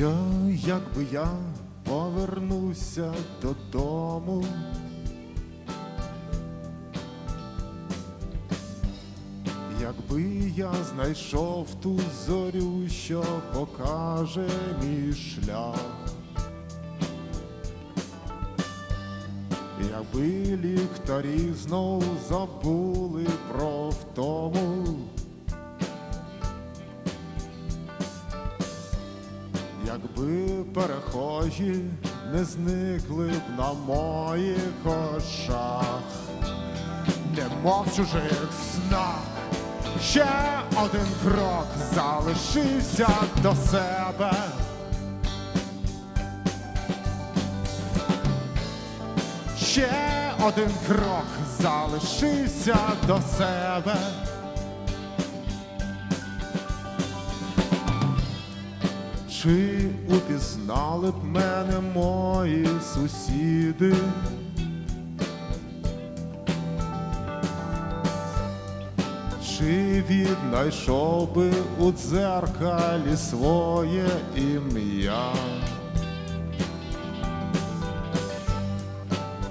Що якби я повернуся додому? Якби я знайшов ту зорю, що покаже мій шлях, якби ліхтарі знов забули про втому. Перехожі не зникли б на моїх очах, немов чужих снах, ще один крок залишився до себе. Ще один крок залишився до себе. Чи упізнали б мене мої сусіди? Чи віднайшов би у дзеркалі своє ім'я?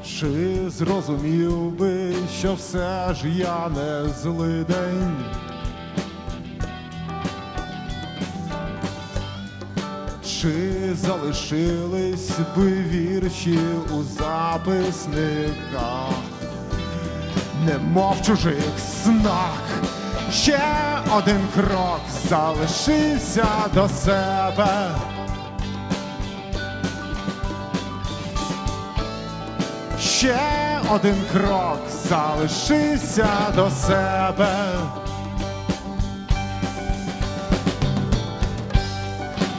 Чи зрозумів би, що все ж я не злидень? Чи залишились би вірші у записниках, немов чужих снах, ще один крок залишився до себе. Ще один крок залишився до себе.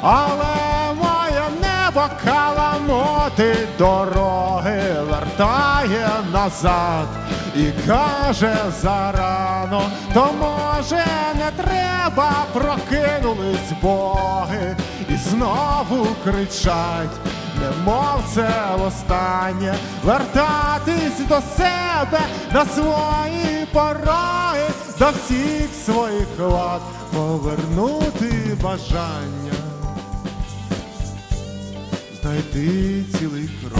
Але моє небо каламути дороги вертає назад і каже зарано, то може не треба прокинулись боги? І знову кричать, немов це востаннє, вертатись до себе на свої пороги, до всіх своїх лад повернути бажання, знайти цілий крок.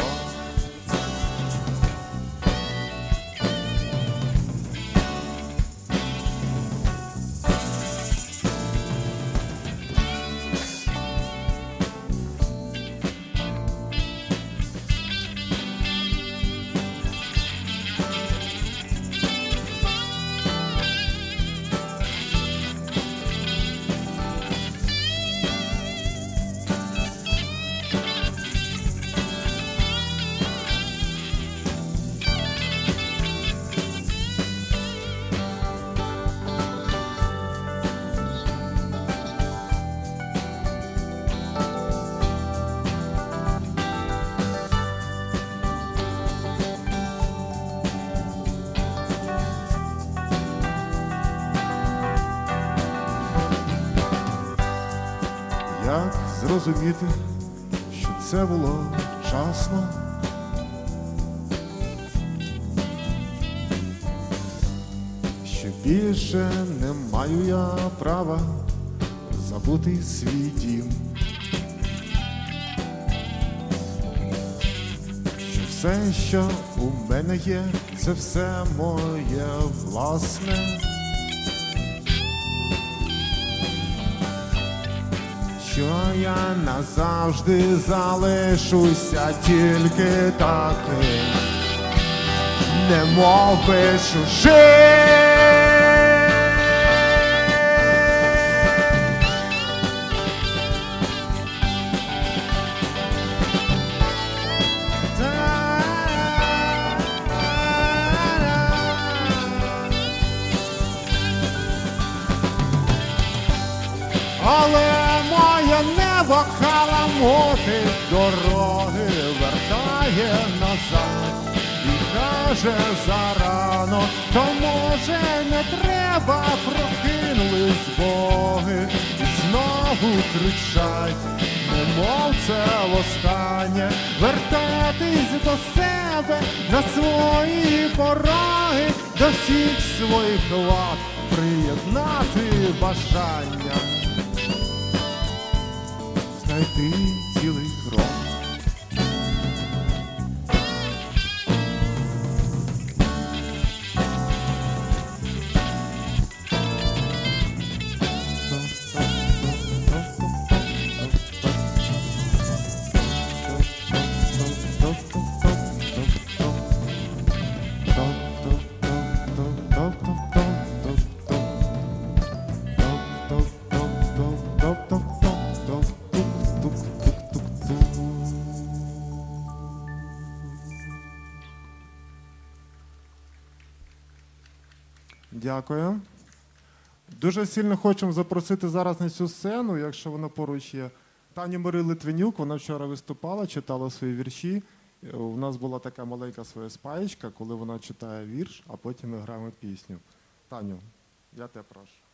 Зрозуміти, що це було вчасно? Що більше не маю я права забути свій дім. Що все, що у мене є, це все моє власне. Що я назавжди залишуся тільки таким, не мов би чужим. Халамути дороги вертає назад і каже зарано, то може не треба прокинулись боги і знову кричать, немов це востаннє, вертатись до себе на свої пороги, до всіх своїх лад приєднати бажання. Знайти цілий крок. Дякую. Дуже сильно хочемо запросити зараз на цю сцену, якщо вона поруч є. Таню Мари Литвинюк, вона вчора виступала, читала свої вірші. У нас була така маленька своя спаєчка, коли вона читає вірш, а потім ми граємо пісню. Таню, я тебе прошу.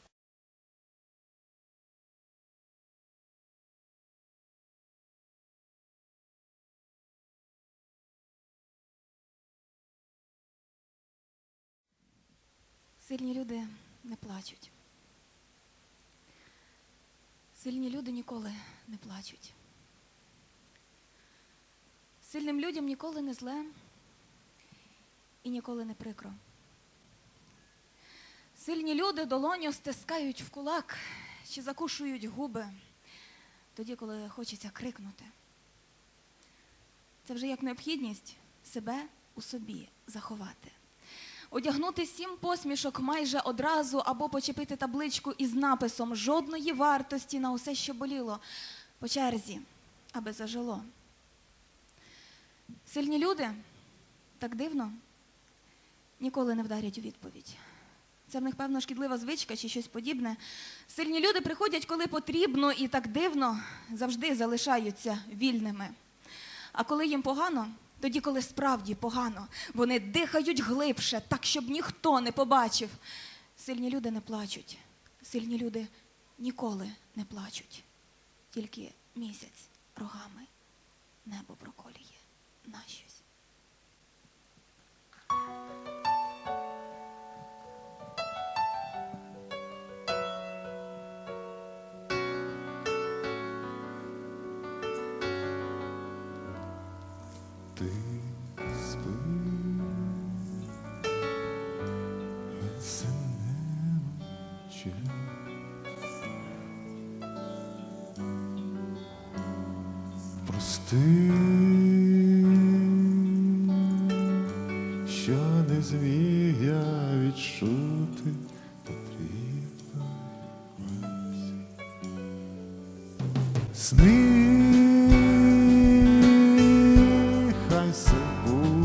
Сильні люди не плачуть. Сильні люди ніколи не плачуть. Сильним людям ніколи не зле і ніколи не прикро. Сильні люди долоню стискають в кулак чи закушують губи тоді, коли хочеться крикнути. Це вже як необхідність себе у собі заховати одягнути сім посмішок майже одразу або почепити табличку із написом жодної вартості на усе, що боліло, по черзі, аби зажило. Сильні люди так дивно ніколи не вдарять у відповідь. Це в них, певно, шкідлива звичка чи щось подібне. Сильні люди приходять, коли потрібно, і так дивно завжди залишаються вільними. А коли їм погано, тоді, коли справді погано, вони дихають глибше, так, щоб ніхто не побачив. Сильні люди не плачуть, сильні люди ніколи не плачуть. Тільки місяць рогами небо проколює на щось. Ти спи, а. Прости, що не зміг я відчути потрібно. Сни,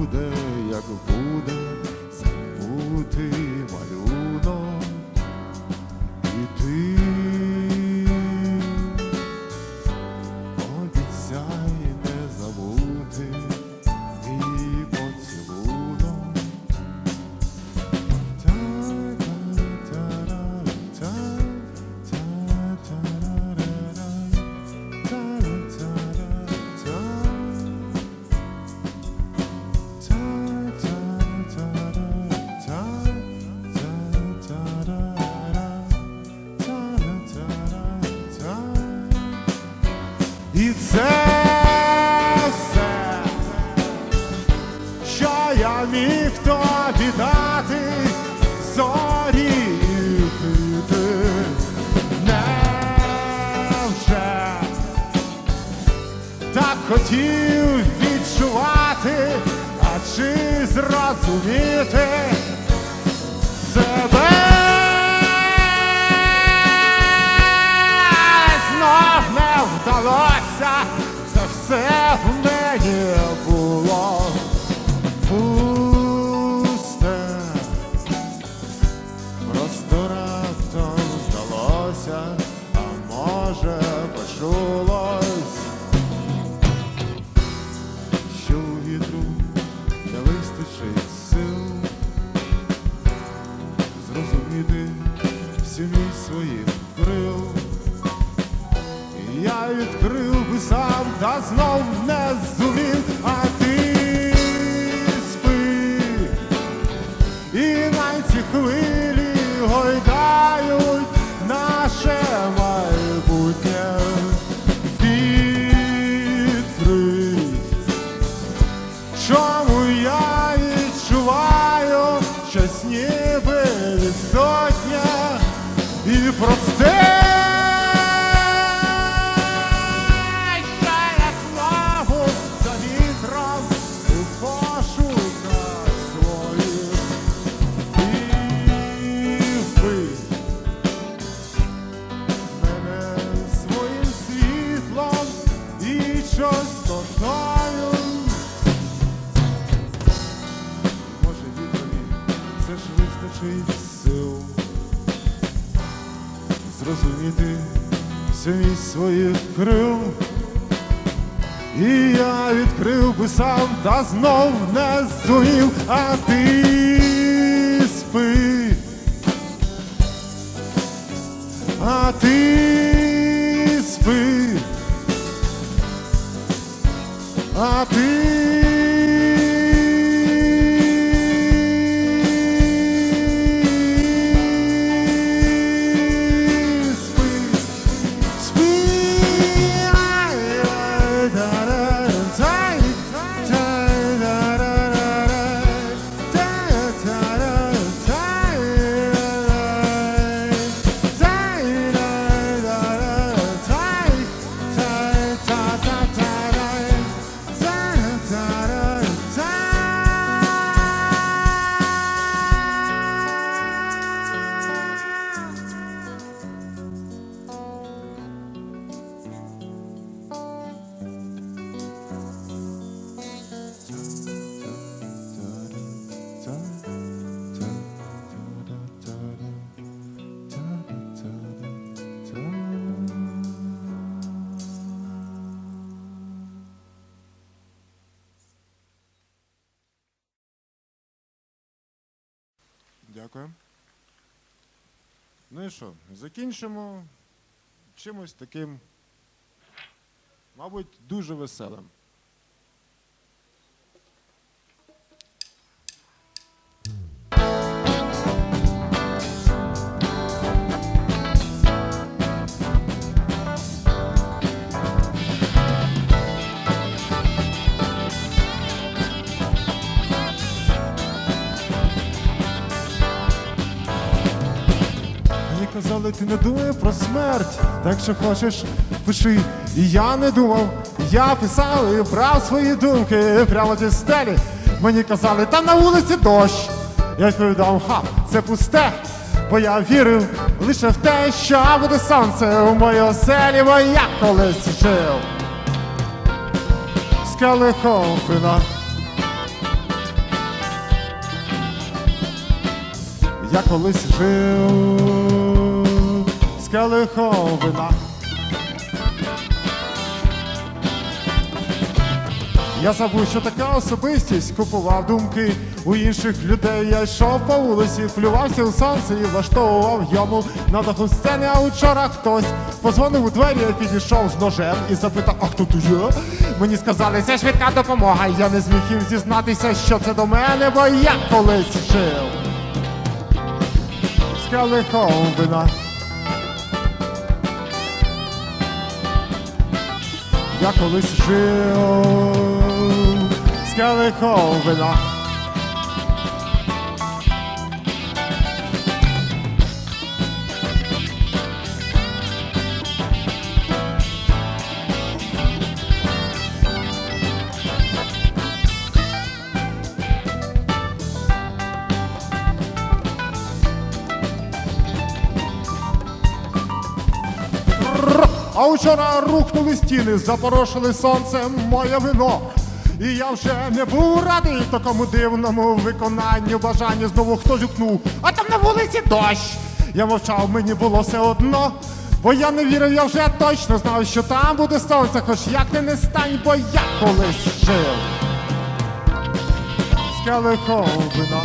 буде, як буде, забути малюнок. І ти хотів відчувати, а чи зрозуміти своїх крил. І я відкрив би сам та знов не зумів, а ти спи. А ти спи. А ти Дякую. Ну і що, закінчимо чимось таким, мабуть, дуже веселим. Ти не думай про смерть, так що хочеш, пиши. І я не думав, я писав і брав свої думки прямо зі стелі. Мені казали, та на вулиці дощ. Я відповідав, ха, це пусте, бо я вірив лише в те, що буде сонце у моїй оселі, бо я колись жив. Келихом. Я колись жив келихом вина. Я забув, що така особистість купував думки у інших людей. Я йшов по вулиці, плювався у сонце і влаштовував йому на даху сцени. А вчора хтось позвонив у двері, я підійшов з ножем і запитав, а хто тут є? Мені сказали, це швидка допомога. Я не зміг їм зізнатися, що це до мене, бо я колись жив з келихом. Я колись жив з келихом вина. А вчора рухнули стіни, запорошили сонцем моє вино. І я вже не був радий такому дивному виконанню бажання знову хтось гукнув, а там на вулиці дощ. Я мовчав, мені було все одно, бо я не вірив, я вже точно знав, що там буде сонце, хоч як ти не стань, бо я колись жив. Вина.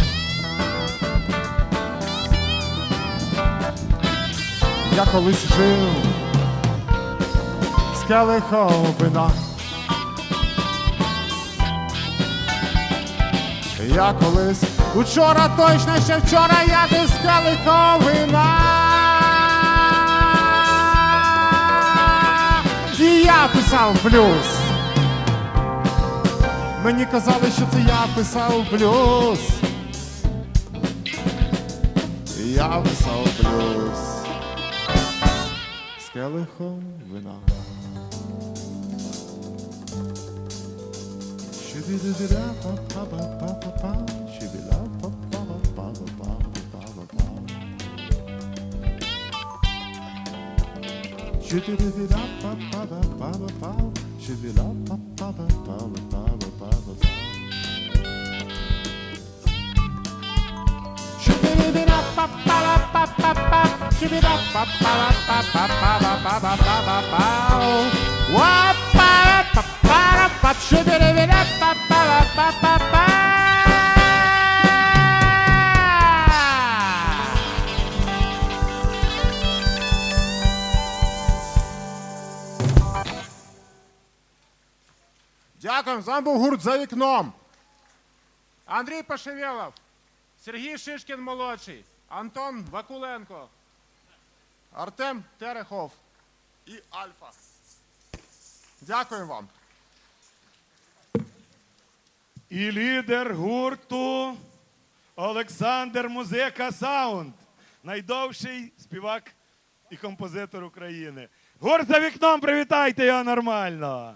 Я колись жив вина. Я колись учора точно ще вчора я з вина. І я писав блюз. Мені казали, що це я писав блюз. Я писав блюз з келихом вина. Wow. Дякуємо. З вами був гурт за вікном. Андрій Пашевєлов, Сергій Шишкін молодший, Антон Вакуленко, Артем Терехов і Альфа. Дякую вам. І лідер гурту Олександр Музика Саунд. Найдовший співак і композитор України. Гурт за вікном, привітайте його нормально.